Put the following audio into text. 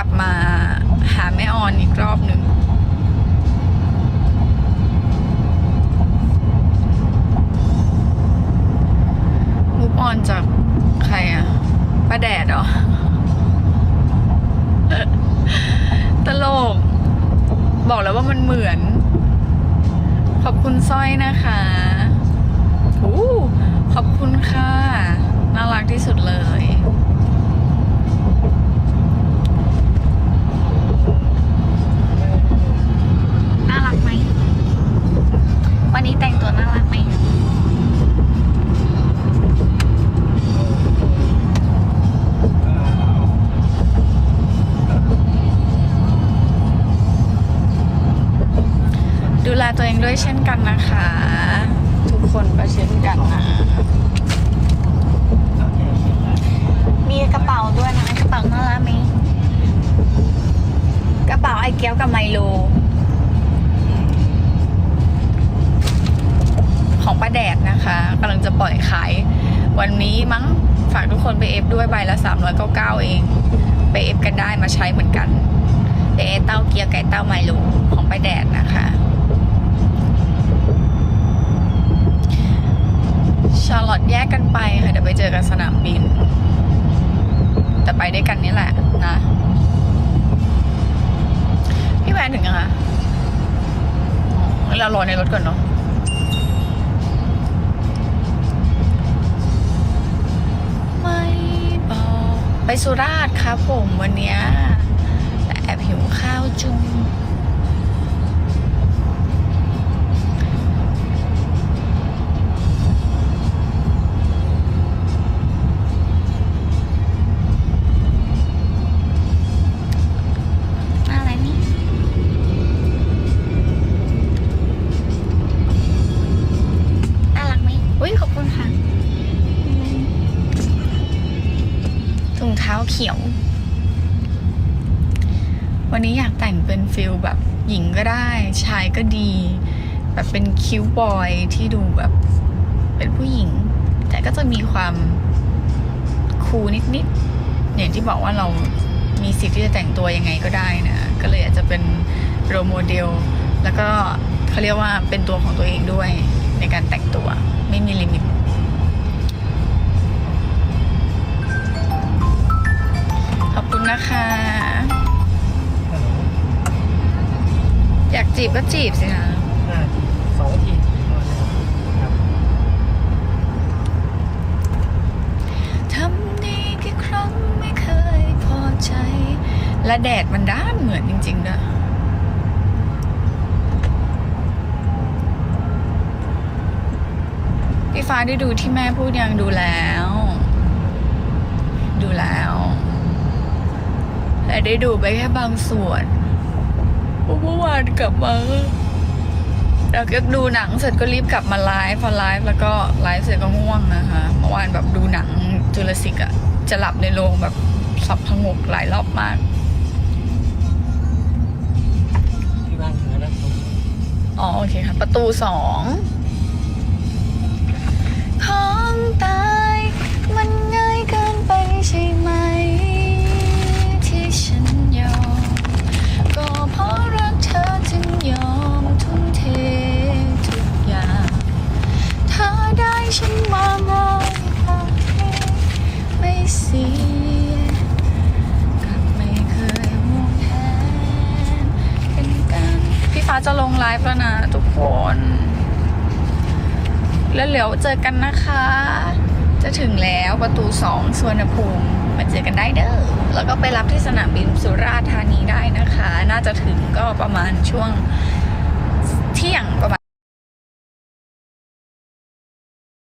กลับมาหาแม่ออนอีกรอบหนึ่งมูฟออนจากใครอะป้าแดดเหรอ ตลก บอกแล้วว่ามันเหมือน ขอบคุณสร้อยนะคะ ดูแลตัวเองด้วยเช่นกันนะคะ ทุกคนก็เช่นกันนะมีกระเป๋าด้วยนะกระเป๋าน่ารักไหมกระเป๋าไอเกียวกับไมโล ของป้าแดดนะคะกำลังจะปล่อยขาย วันนี้มั้งฝากทุกคนไปเอฟด้วยใบละ 399 เอง ไปเอฟกันได้มาใช้เหมือนกันเดเต้าเกียวไก่เต้าไมโลของป้าแดดนะคะ แยกกันไปค่ะเดี๋ยวไปเจอกันสนามบิน แต่ไปด้วยกันนี่แหละนะ พี่แวนถึงยังคะเรารอในรถก่อนเนาะไม่บอกไปสุราษฎร์ครับผมวันเนี้ย เท้าเขียว วันนี้อยากแต่งเป็นฟิลแบบหญิงก็ได้ ชายก็ดี แบบเป็นคิวบอยที่ดูแบบเป็นผู้หญิง แต่ก็จะมีความคูลนิดๆอย่างที่บอกว่าเรามีสิทธิ์ที่จะแต่งตัวยังไงก็ได้นะ ก็เลยอาจจะเป็นโรโมเดล แล้วก็เขาเรียกว่าเป็นตัวของตัวเองด้วยในการแต่งตัวไม่มีลิมิต อบคุณนะคะ อยากจีบก็จีบสินะอ่าสองนาทีครับทำดีกี่ครั้งไม่เคยพอใจ และแดดมันด้านเหมือนจริงๆด้วยพี่ฟ้าได้ดูที่แม่พูดยังดูแล้ว ดูแล้ว แต่ได้ดูไปแค่บางส่วนเพราะเมื่อวานกลับมาแล้วก็ดูหนังเสร็จก็รีบกลับมาไลฟ์พอไลฟ์แล้วก็ไลฟ์เสร็จก็ง่วงนะคะเมื่อวานแบบดูหนังจุลศิกอะจะหลับในโรงแบบสับพงกหลายรอบมากที่บ้านถึงแล้วนะอ๋อโอเคค่ะ ประตูสองของตา จะลงไลฟ์แล้วนะทุกคน แล้วเดี๋ยวเจอกันนะคะ จะถึงแล้วประตูสองสวนภูมิมาเจอกันได้เด้อ แล้วก็ไปรับที่สนามบินสุราษฎร์ธานีได้นะคะ น่าจะถึงก็ประมาณช่วงเที่ยงประมาณ